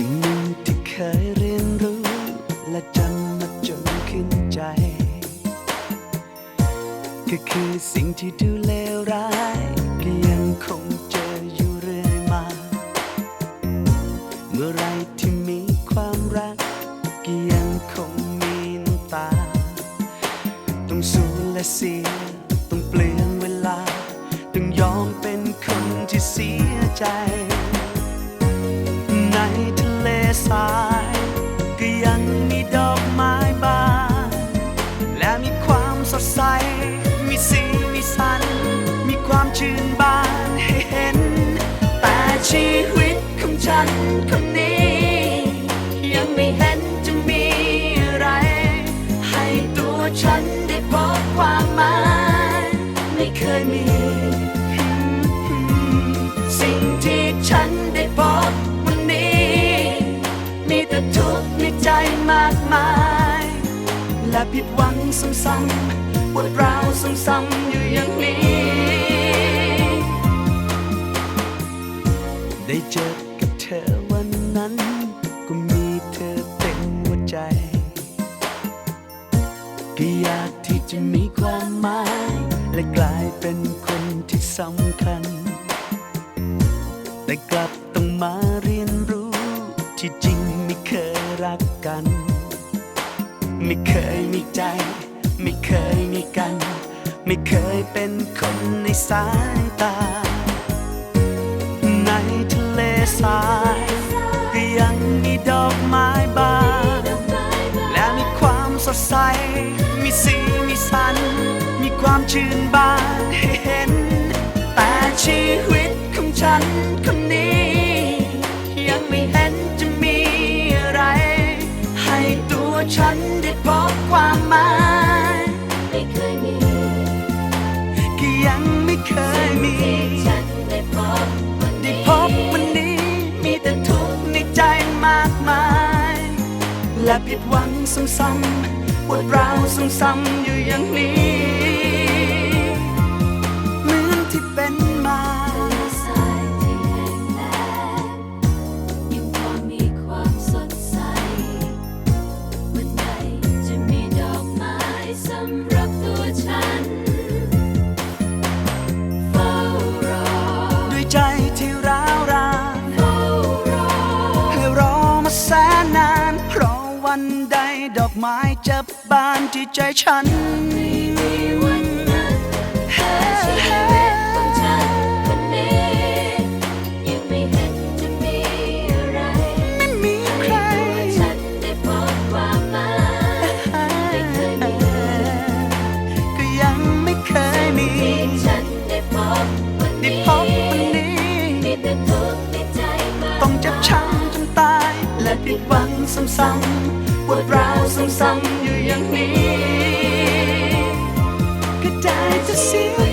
สิ่งหนึ่งที่เคยเรียนรู้ และจำมาจนขึ้นใจ ก็คือสิ่งที่ดูเลวร้าย ก็ยังคงเจออยู่เรื่อยมา เมื่อไรที่มีความรัก ก็ยังคงมีน้ำตา ต้องสูญและเสีย ต้องเปลี่ยนเวลา ต้องยอมเป็นคนที่เสียใจ ความหมาย ไม่เคยมี สิ่งที่ฉันได้พบวันนี้ มีแต่ทุกข์ในใจมากมาย และผิดหวังซ้ำๆปวดร้าวซ้ำๆอยู่อย่างนี้ ได้เจอกับเธอวันนั้น ก็มีเธอเต็มหัวใจก็อยาก จะมีความหมาย และกลายเป็นคนที่สำคัญ แต่กลับต้องมาเรียนรู้ที่จริงไม่เคยรักกัน ไม่เคยมีใจ ไม่เคยมีกัน ไม่เคยเป็นคนในสายตา ในทะเลทรายก็ยังมีดอกไม้ ใส มีสีมีสัน มีความชื่นบานให้เห็น แต่ชีวิตของฉันคนนี้ ยังไม่เห็นจะมีอะไร ให้ตัวฉันได้พบความหมายไม่เคยมีก็ยังไม่เคยมีที่ฉันได้พบวันได้นี้พบวันนี้ มีแต่ทุกข์ในใจมากมาย และผิดหวังซ้ำๆ ปวดร้าวซ้ำๆอยู่อย่างนี้เหมือนที่เป็นมาทะเลทรายที่แหงแล้งยังพอมีความสดใสวันใดจะมีดอกไม้สำหรับตัวฉันเฝ้ารอด้วยใจที่ร้าวรานเฝ้ารอให้รอมาแสนนาน เพราะวันใดดอกไม้จะ บานที่ใจฉันไม่มีวันนั้นแต่ชีวิตของฉันคนนี้ยังไม่เห็นจะมีอะไรไม่มีใครฉันได้พบความหมายไม่เคยมีก็ยังไม่เคยมีที่ฉันได้พบวันได้นี้พบวันนี้ต้องเจ็บช้ำจนตายและผิดหวังซ้ำๆ ปวดร้าวซ้ำๆอยู่อย่างนี้ ก็ได้จะเสีย